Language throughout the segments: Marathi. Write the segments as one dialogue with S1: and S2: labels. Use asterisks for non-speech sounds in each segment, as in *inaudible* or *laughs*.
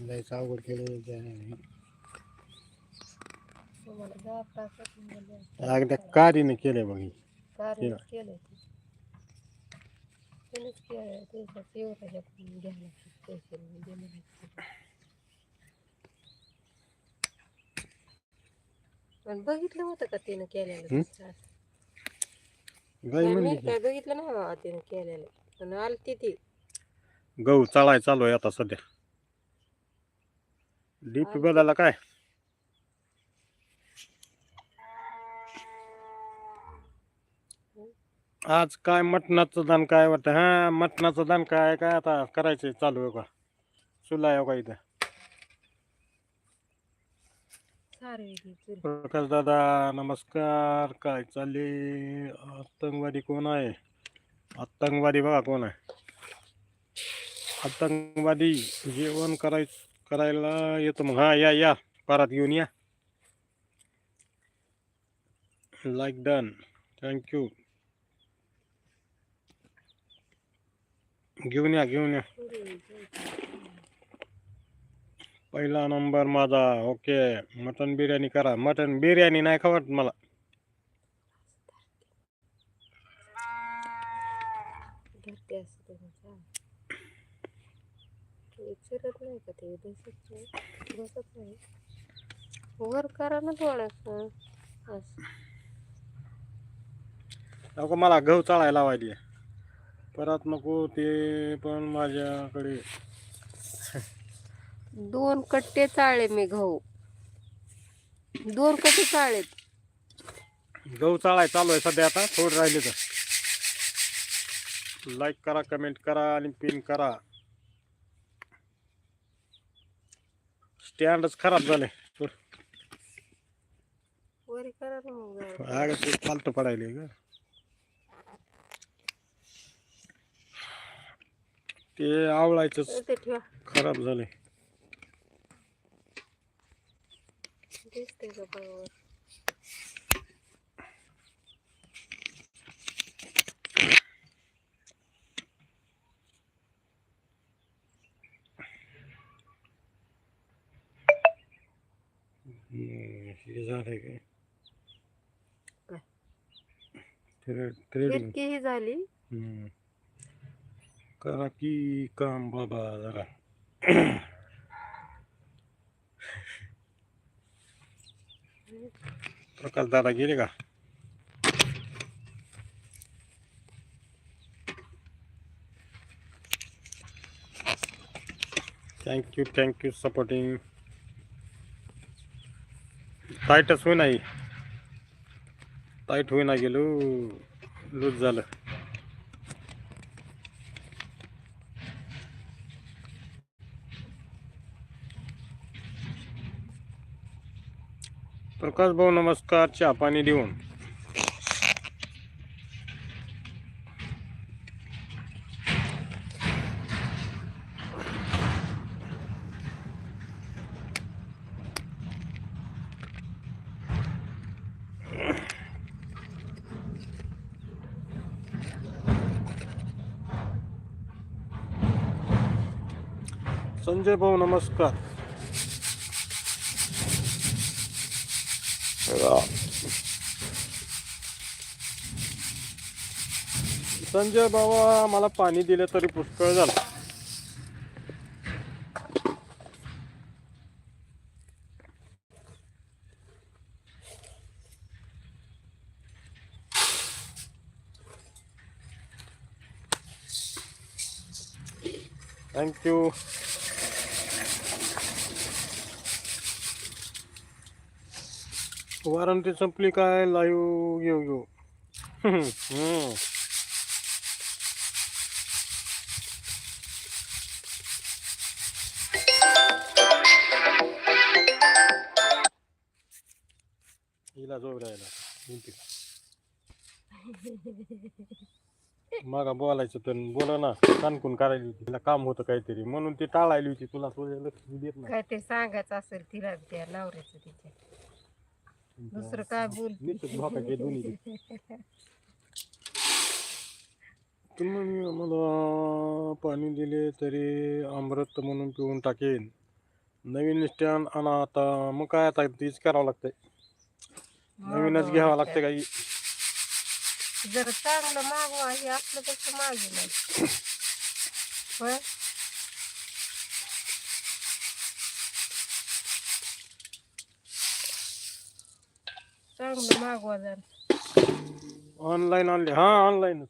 S1: लयच अवघड केलं अगदी कारीने केले बघ
S2: केलं. पण बघितलं होतं का तिनं केलेलं काय बघितलं नाही बाबा तिनं केलेलं. पण आलती ती.
S1: गहू चाळाय चालू आहे आता सध्या. डीपी बदलला काय? आज काय मटणाचं दान काय वाटतं? हा मटणाचं दान काय काय आता करायचं चालू आहे का? चुला आहे का इथं. प्रकाश दादा नमस्कार. काय चालले? आतंकवादी कोण आहे? आतंकवादी बघा कोण आहे. आतंकवादी जेवण कराय करायला येतो मग हा या या परत घेऊन या लाईक डन थँक्यू घेऊन या घेऊन या पहिला नंबर माझा ओके मटन बिर्याणी करा मटन बिर्याणी नाही खावत मला
S2: धरते असं त्यांचा ते नाही का ते बसत नाही. बसत नाही. वर करा ना थोडंसं. असं
S1: मला गहू चाळायला लावायली आहे. परत नको ते पण माझ्याकडे.
S2: दोन कट्टे चाळले मी गहू. दोन कट्टे चाळलेत
S1: गहू चाळाय चालू आहे सध्या आता. थोडं राहिले तर. लाईक करा कमेंट करा आणि पिन करा. स्टँडच खराब झाले. अगं ते फालतू पडायले ग. ते आवळायचं खराब झाले.
S2: दिसते का बरोबर
S1: हम्म, हे झालंय काय?
S2: काय?
S1: थ्रेड थ्रेडिंग
S2: इतकी ही झाली?
S1: हम्म. करा की काम बाबा जरा. प्रकाश दादा गेले का? थँक्यू थँक्यू सपोर्टिंग टाईटच होईना ही. टाईट होईना गेलो लूज झालं. प्रकाश भाऊ नमस्कार चहा पाणी देऊन. संजय भाऊ नमस्कार. संजय बाबा मला पाणी दिलं तरी पुष्कळ झालं. थँक्यू वारंटी संपली काय? लाईव्ह घेऊ घेऊ हिला जोड राहिला. भिंतीला. मागा बोलायचं तर बोला ना. कानकून करायली होती. तिला काम होतं काहीतरी. म्हणून ती टाळायली होती. तुला तुझ्या लक्ष देत नाही.
S2: काय ते सांगायचं असेल तिला त्या नवऱ्याचं तिच्या. दुसरं काय बोल
S1: दोन्ही तुम्ही मला पाणी दिले तरी अमृत म्हणून पिऊन टाकेन. नवीन स्टँड आणा आता. मग काय आता तीच करावं लागतंय. नवीनच घ्यावं
S2: वाटतं.
S1: लागतं काही.
S2: जर चांगलं मागवा हे आपलं कसं मागेल होय? चांगलं मागवा जर
S1: ऑनलाईन आणले. हा ऑनलाईन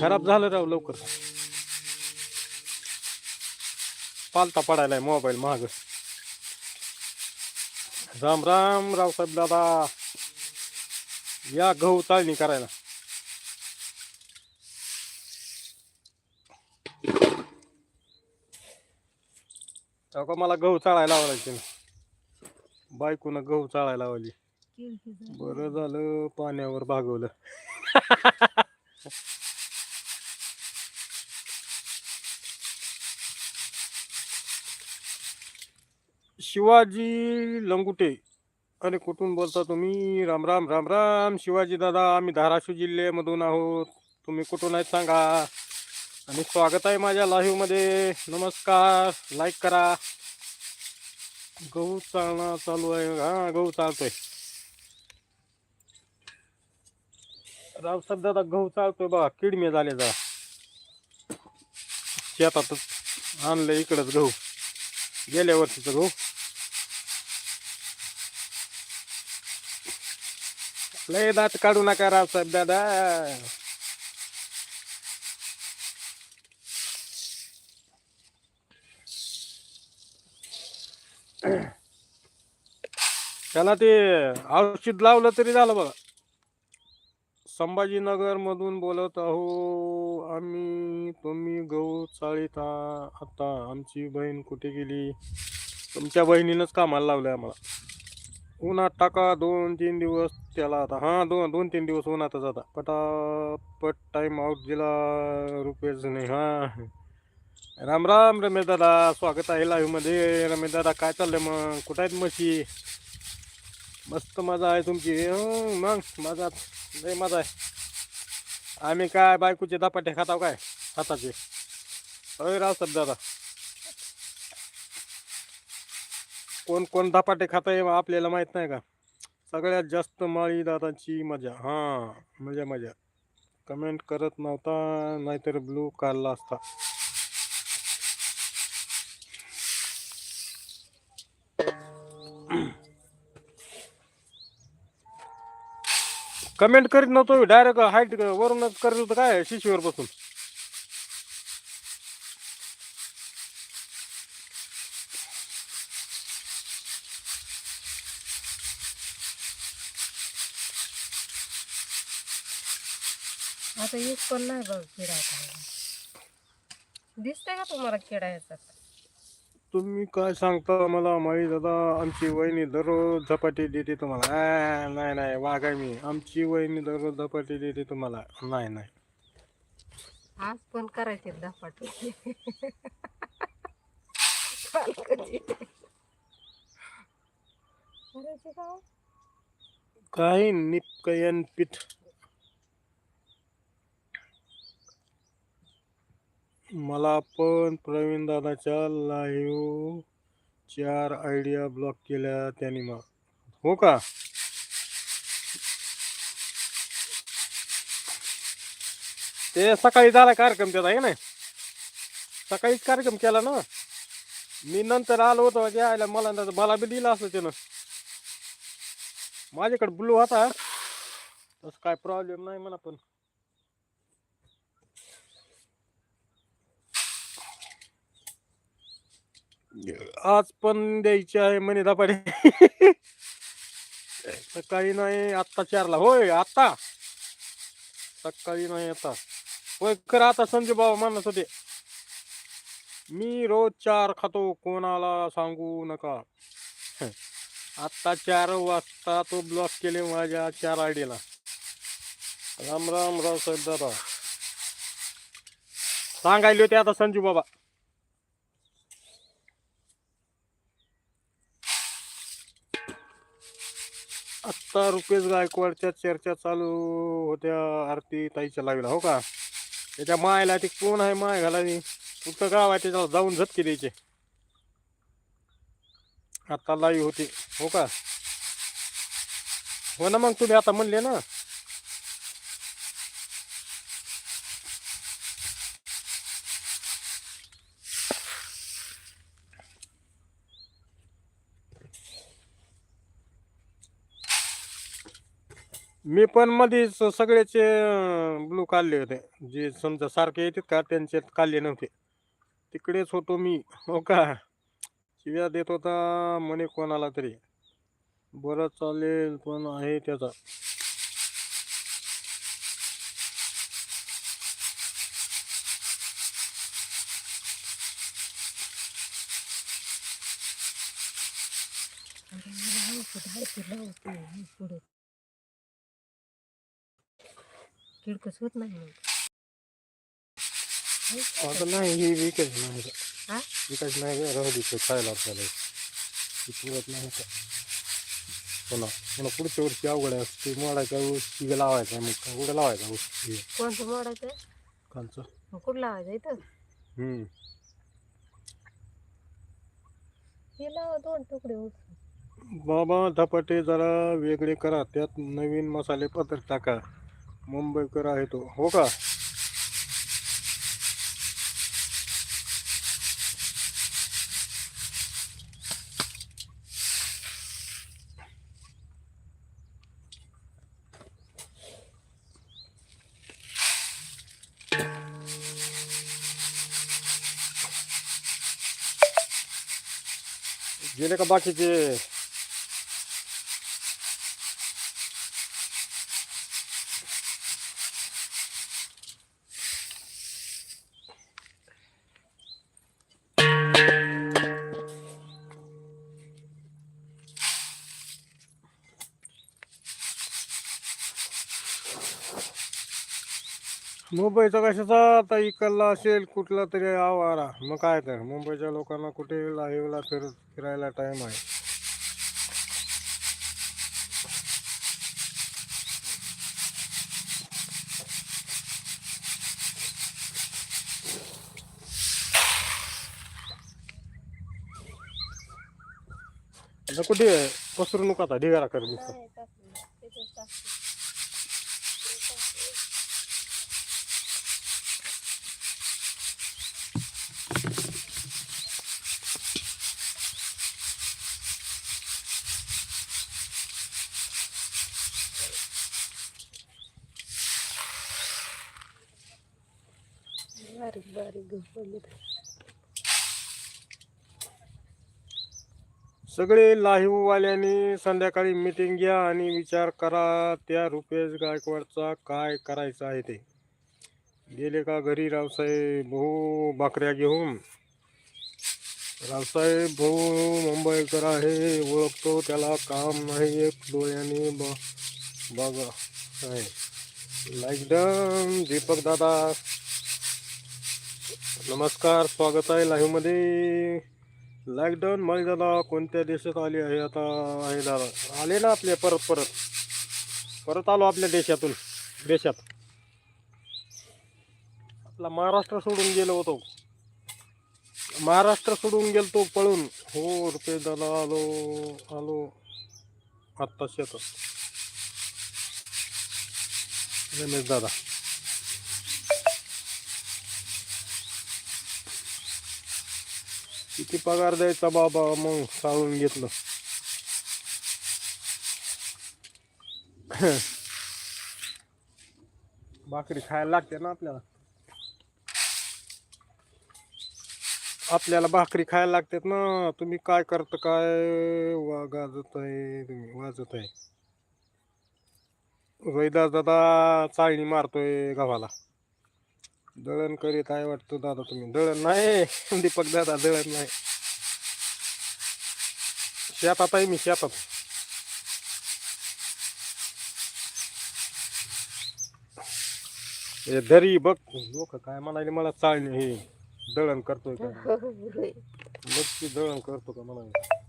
S1: खराब झालं राव लवकर. पालता पडायलाय मोबाईल महाग राम राम रावसाहेब दादा. या गहू चाळणी करायला. तेव्हा का मला गहू चाळायला लावायचे. बायकोनं गहू चाळायला लावली. बरं झालं पाण्यावर भागवलं. शिवाजी लंगुटे अरे कुठून बोलता तुम्ही? राम राम राम राम. शिवाजी दादा आम्ही धाराशिव जिल्ह्यामधून आहोत. तुम्ही कुठून आहेत सांगा. आणि स्वागत आहे माझ्या लाईव्हमध्ये मध्ये. नमस्कार. लाईक करा. गहू चालणं चालू आहे. हा गहू चालतोय. रावसाहेब दादा गहू चालतोय बघा. किडमे झाले जरा. शेतातच आणलं इकडंच गहू. गेल्या वर्षीचं गहू. लय दात काढू नका राव साहेब दादा त्याला ते औषध लावलं तरी झालं बघा. संभाजीनगर मधून बोलत आहो आम्ही तुम्ही गहू चाळीत. आता आमची बहीण कुठे गेली? तुमच्या बहिणीनंच कामाला लावलंय आम्हाला. उन्हात टाका दोन तीन दिवस त्याला आता. हा दोन दोन तीन दिवस उन्हातच आता. पटापट टाइम आउट दिला रुपयेच नाही. हा. राम राम रमेश दादा स्वागत आहे लाईव्हमध्ये. रमेश दादा काय चाललंय मग? कुठं आहेत म्हशी? मस्त मजा आहे तुमची. हं, मग मजा लय मजा आहे. आम्ही काय बायकोचे धपाटे खाताव काय? हाताचे. होय रावसाहेब दादा. कोण कोण धपाटे खाताय आपल्याला माहीत नाही का? सगळ्यात जास्त माळी दादाची मजा. हा मजा मजा. कमेंट करत नव्हता नाहीतर ब्लू काढला असता. कमेंट करीत नव्हतो डायरेक्ट हाईट वरूनच करत होतं काय शिशीवर बसून.
S2: आता एक पण नाही बघ किडा दिसतंय का तुम्हाला किडा याचा?
S1: तुम्ही काय सांगता मला? माळी दादा आमची वहिनी दररोज झपाटी देते तुम्हाला. आ, नाही नाही आहे मी. आमची वहिनी दररोज झपाटी देते तुम्हाला. नाही नाही.
S2: आज पण करायचे धपाटे का हो?
S1: काही निपकयन पीठ. मला पण प्रवीण दादाच्या लाईव्ह चार आयडिया ब्लॉक केल्या त्यांनी मग हो का? ते सकाळी झाला कार्यक्रम त्याचा आहे ना सकाळीच कार्यक्रम केला ना? मी नंतर आलो होतो यायला मला मला बी दिला असं त्यानं. माझ्याकडे ब्लू होता. तसं काय प्रॉब्लेम नाही म्हणा पण. आज पण द्यायची आहे म्हणे धपाटे. सकाळी नाही आत्ता चारला. होय आत्ता. सकाळी नाही आता. होय खरं आता संजय बाबा म्हणत होते मी रोज चार खातो कोणाला सांगू नका. आत्ता चार वाजता तो ब्लॉक केले माझ्या चार आयडीला. राम राम राव साहेब दादा. सांगायले होते आता संजू बाबा. आत्ता रुपेश गायकवाडच्या चर्चा चालू होत्या आरती ताईच्या लागला हो का? त्याच्या मायला ते कोण आहे माय घाला फक्त गाव आहे त्याच्यावर जाऊन झटके द्यायचे. आत्ता लाईव्ह होते हो का? हो ना मग तुम्ही आता म्हणले ना? मी पण मध्येच सगळ्याचे ब्लू काढले होते. जे समजा सारखे येतात का त्यांचे काढले नव्हते. तिकडेच होतो मी. हो का? शिव्या देत होता म्हणे कोणाला तरी. बरं चालेल पण आहे त्याचा.
S2: किडकस होत नाही मग
S1: आता नाही ही विकायच नाही
S2: हा?
S1: विकायच नाही राहू दे खायला आपल्याला. पुरत नाही का पुन्हा पुन्हा पुढच्या वर्षी अवघड आहे. ते मोडायचा ऊस तिघं लावायचा मग. काय कुठं लावायचा ऊस?
S2: कोणतं मोडायचं?
S1: कालचं
S2: मग कुठं लावायचं इथं?
S1: हम्म.
S2: हे लावा दोन तुकडे ऊस.
S1: बाबा धपाटे जरा वेगळे करा. त्यात नवीन मसाले पत्र टाका. मुंबईकर आहे तो. हो का? गेले का बाकीचे? मुंबईचा कशाचा? आता इकडला असेल कुठला तरी आवारा. मग काय तर. मुंबईच्या लोकांना कुठे लाईव्हला फिर फिरायला टाइम आहे. आता कुठे? पसरू नका आता. ढिगारा कर.
S2: बारीक बारीक गहू पडले
S1: सगळे लाहीववाल्याने संध्याकाळी मीटिंग घ्या आणि विचार करा त्या रुपेश गायकवाडचा काय करायचं आहे ते. गेले का घरी रावसाहेब? भाऊ भाकऱ्या घेऊन. रावसाहेब भाऊ मुंबईकर आहे ओळखतो त्याला काम नाही एक डोळ्याने ब बघा आहे. लाईक डन दीपक दादा. नमस्कार स्वागत आहे लाईव्हमध्ये. लॉकडाऊन मध्ये दादा कोणत्या देशात आले आहे आता? आहे दादा. आले ना आपले परत परत. परत आलो आपल्या देशातून देशात. आपला महाराष्ट्र सोडून गेलो होतो. महाराष्ट्र सोडून गेलतो पळून. हो रुपये दादा आलो आलो. आत्ता शेतात रमेश दादा. किती पगार द्यायचा बाबा मग चालून घेतलं. भाकरी खायला लागते ना आपल्याला. आपल्याला भाकरी खायला लागतात ना. तुम्ही काय करता काय? वा गाजत आहे तुम्ही वाजत आहे वैदास दादा चाळणी मारतोय गव्हाला. दळण करीत आहे वाटतं दादा तुम्ही. दळण नाही. *laughs* दीपक दादा दळण नाही. शेतात आहे मी शेतात. हे दरी बघ. लोक काय म्हणाले मला चाळणी हे. दळण करतोय का? *laughs* बघ की दळण करतो का म्हणाले?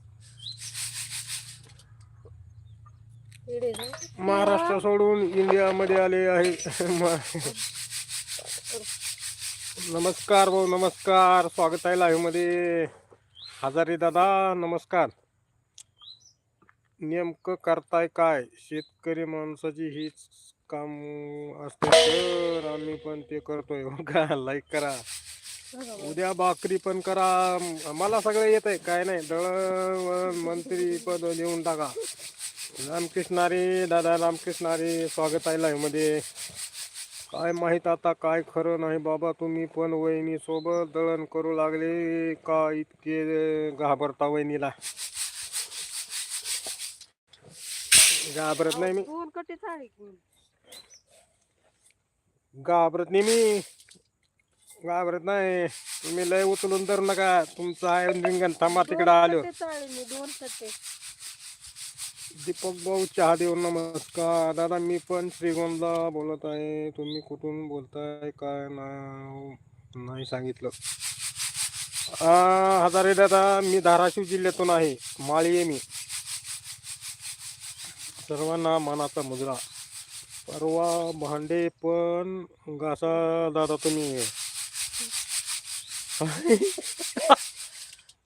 S1: महाराष्ट्र सोडून इंडियामध्ये आले आहे. *laughs* नमस्कार भाऊ नमस्कार. स्वागत आहे लाईव्हमध्ये. हजारी दादा नमस्कार. नेमकं करताय काय? शेतकरी माणसाची हीच काम असते तर आम्ही पण ते करतोय. हो का? लाईक करा. उद्या भाकरी पण करा. मला सगळं येत आहे. काय नाही. दळण मंत्री पद देऊन टाका. रामकृष्णारी दादा रामकृष्णारी स्वागत आहे live मध्ये. काय माहीत आता काय खरं नाही बाबा तुम्ही पण वहिनी सोबत दळण करू लागले का इतके घाबरता वहिनीला? घाबरत नाही मी.
S2: दोन कटी.
S1: घाबरत नाही मी. घाबरत नाही. तुम्ही लय उचलून धरू नका. तुमचं आहे रिंगण थांबा तिकडं आलो.
S2: दोन कटे
S1: दीपक भाऊ चहादेव नमस्कार. दादा मी पण श्रीगोंदा बोलत आहे. तुम्ही कुठून बोलताय काय नाव? नाही सांगितलं. हजारे दादा मी धाराशिव जिल्ह्यातून आहे. माळी आहे मी. सर्वांना मानाचा मुजरा. परवा भांडे पण घासा दादा तुम्ही. *laughs*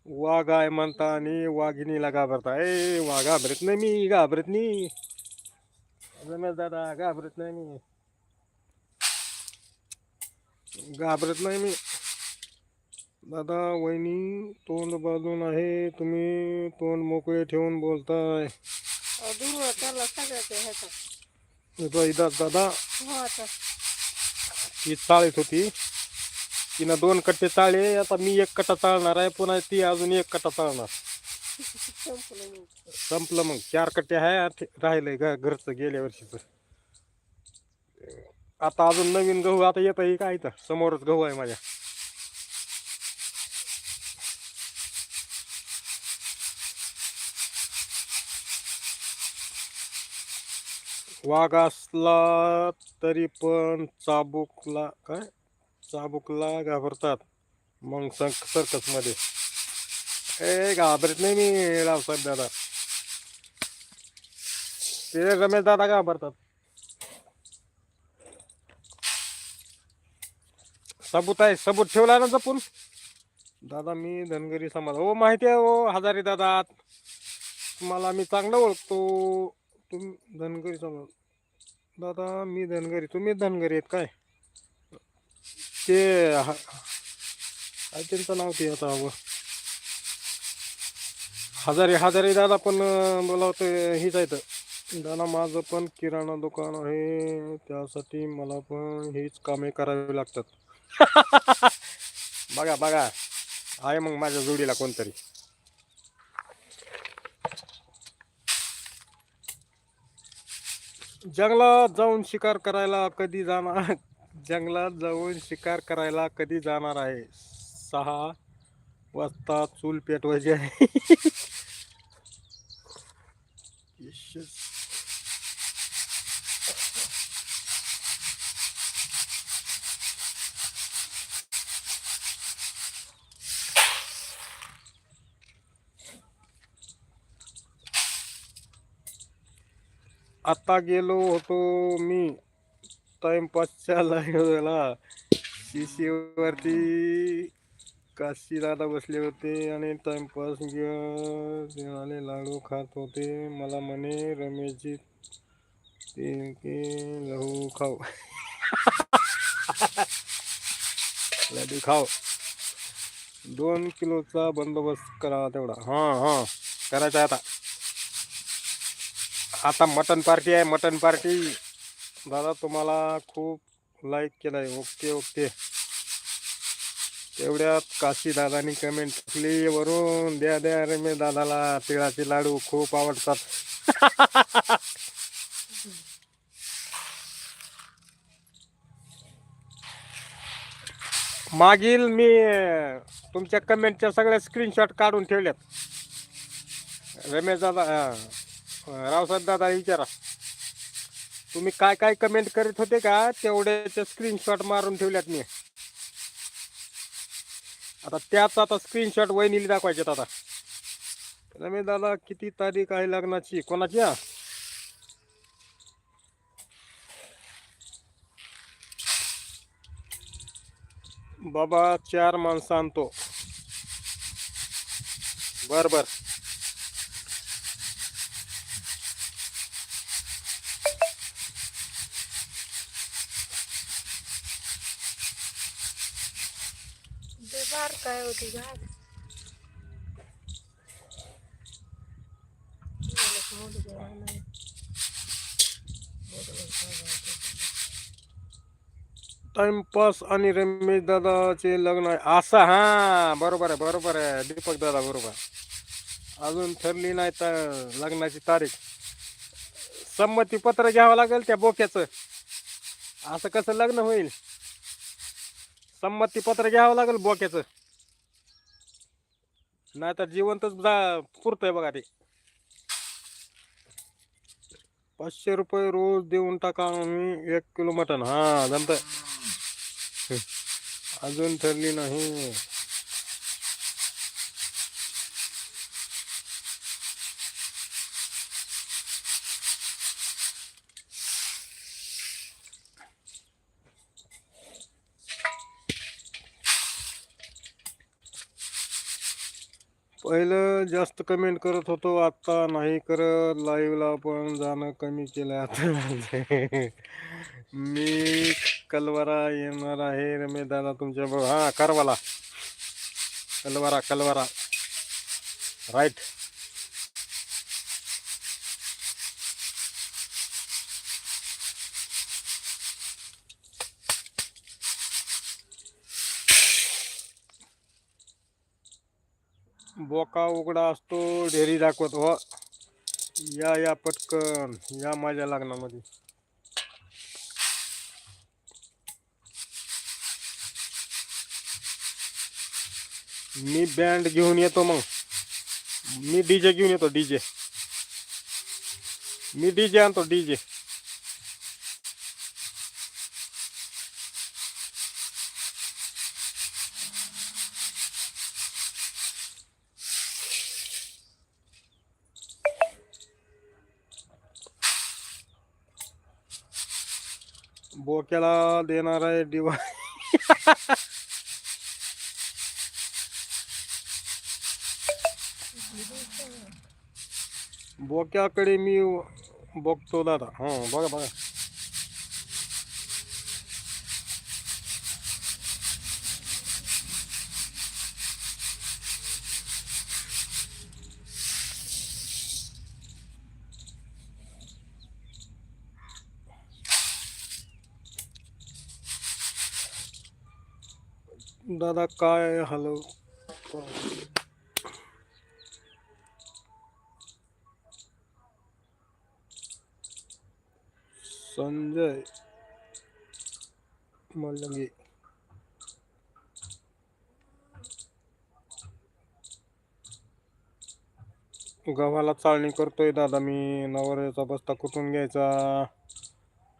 S1: वाघ आहे म्हणता आणि वाघिणीला घाबरता. ए वाघ घाबरत नाही मी घाबरत नाही. रमेश दादा घाबरत नाही मी. घाबरत नाही मी. दादा वहिनी तोंड बाजून आहे. तुम्ही तोंड मोकळे ठेवून बोलताय. दादा.
S2: हो
S1: ती चाळीत होती. तिनं दोन कट्टे चाळले आता मी एक कट्टा चाळणार आहे पुन्हा ती अजून एक कट्टा चालणार
S2: संपलं
S1: मग. चार कट्टे आहे आठ राहिलंय घरचं गेल्या वर्षीच आता अजून नवीन गहू आता येत आहे काय इथं? समोरच गहू आहे माझ्या. वाघ असला तरी पण चाबुकला काय? चाबुकला घाबरतात मग सर्कसमध्ये ए घाबरत नाही मी रावसाहेब दादा. ते रमेश दादा घाबरतात. सबूत आहे सबूत ठेवला ना जपून. दादा मी धनगरी समाज. हो माहिती आहे हो हजारी दादा. तुम्हाला मी चांगलं ओळखतो. तुम धनगरी समाज. दादा मी धनगरी. तुम्ही धनगरी आहेत काय? ते काय त्यांचं नाव ते आता हवं हजारे हजारे दादा पण मला वाटतं हीच आहे तर दादा माझं पण किराणा दुकान आहे. त्यासाठी मला पण हीच कामे करावी लागतात. बघा बघा. आहे मग माझ्या जोडीला कोणतरी. जंगलात जाऊन शिकार करायला कधी जाणार? जंगलात जाऊन शिकार करायला कधी जाणार आहे? सहा वाजता चूल पेटवायची आहे. आता गेलो होतो मी. टाइमपासच्या लाईव्हला. वरती काशी दादा बसले होते आणि टाइमपास घेऊन लाडू खात होते. मला म्हणे रमेशजी ते के लहू खाऊ. *laughs* लाडू खाऊ. दोन किलोचा बंदोबस्त करा तेवढा. हां हां. करायचा आहे आता. आता मटन पार्टी आहे मटन पार्टी. दादा तुम्हाला खूप लाईक केलाय. ओके ओके तेवढ्यात काशी दादानी कमेंट टाकली. वरून द्या द्या रे मी दादाला. तिळाचे लाडू खूप आवडतात. *laughs* मागील मी तुमच्या कमेंटच्या सगळ्या स्क्रीनशॉट काढून ठेवल्यात रमेश दादा रावसाहेब दादा विचारा. तुम्ही काय काय कमेंट करीत होते का? तेवढ्याचे स्क्रीनशॉट मारून ठेवल्यात मी. आता त्याच आता स्क्रीनशॉट वहिनीला दाखवायचे आता. रमेश दादा किती तारीख आहे लग्नाची? कोणाची हा? बाबा चार माणसं आणतो बर बर
S2: ते बार काय होती घाल
S1: टाइमपास आणि रमेश दादाचे लग्न आहे. असं हा बरोबर आहे बरोबर आहे. दीपक दादा बरोबर. अजून ठरली नाही तर लग्नाची तारीख. संमती पत्र घ्यावं लागेल त्या बोक्याचं. असं कसं लग्न होईल? संमती पत्र घ्यावं लागेल बोक्याचं. नाही तर जिवंतच जा पुरतंय बघा ते. पाचशे रुपये रोज देऊन टाका आम्ही एक किलो मटन हा जमत अजून ठरली नाही. पहिलं जास्त कमेंट करत होतो आता नाही करत. लाईव्हला पण जाणं कमी केलं आता म्हणजे. मी कलवारा येणार आहे रमेश दादा तुमच्या हां हा करवाला. कलवारा कलवारा. राईट बोका उघडा असतो ढेरी दाखवत हो. या या पटकन, या माझ्या लग्नामध्ये. मी बँड घेऊन येतो मग. मी डीजे घेऊन येतो डीजे मी डीजे आणतो डीजे बोक्याला देणार आहे डिवाय बोक्याकडे मी बघतो दादा. हा बघा बघा. दादा काय हॅलो? संजय मलंगे. गव्हाला चाळणी करतोय दादा मी. नवऱ्याचा बस्ता कुठून घ्यायचा?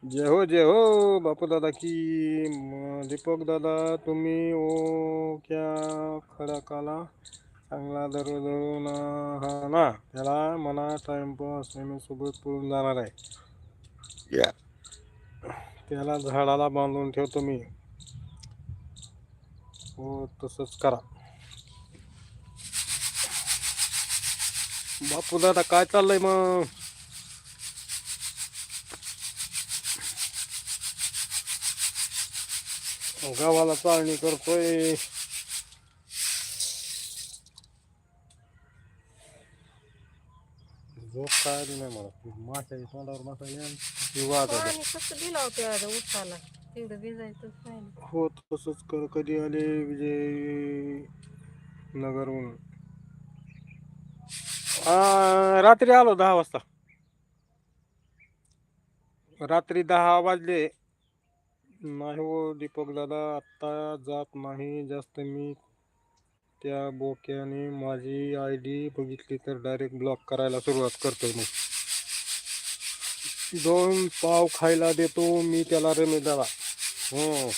S1: जय हो जय हो बापू दादा की दीपक दादा तुम्ही ओ क्या खडकाला चांगला धरू धरून हा ना? त्याला मना टाइमपास सोबत पळून जाणार आहे. या. त्याला झाडाला बांधून ठेवतो मी. हो तसंच करा. बापू दादा काय चाललंय मग? गावाला चालणी करतोय. झोप काय नाही मला. माशाची तोंडावर मासा वाद
S2: पाणी कसं दिलं उठाला तिकडं
S1: हो तसंच कर कधी आले विजय नगरहून आ, रात्री आलो दहा वाजता. रात्री दहा वाजले. नाही हो दीपक दादा आत्ता जात नाही. जास्त मी त्या बोक्याने माझी आय डी बघितली तर डायरेक्ट ब्लॉक करायला सुरुवात करतो मग दोन पाव खायला देतो मी त्याला रमे दादा. हो.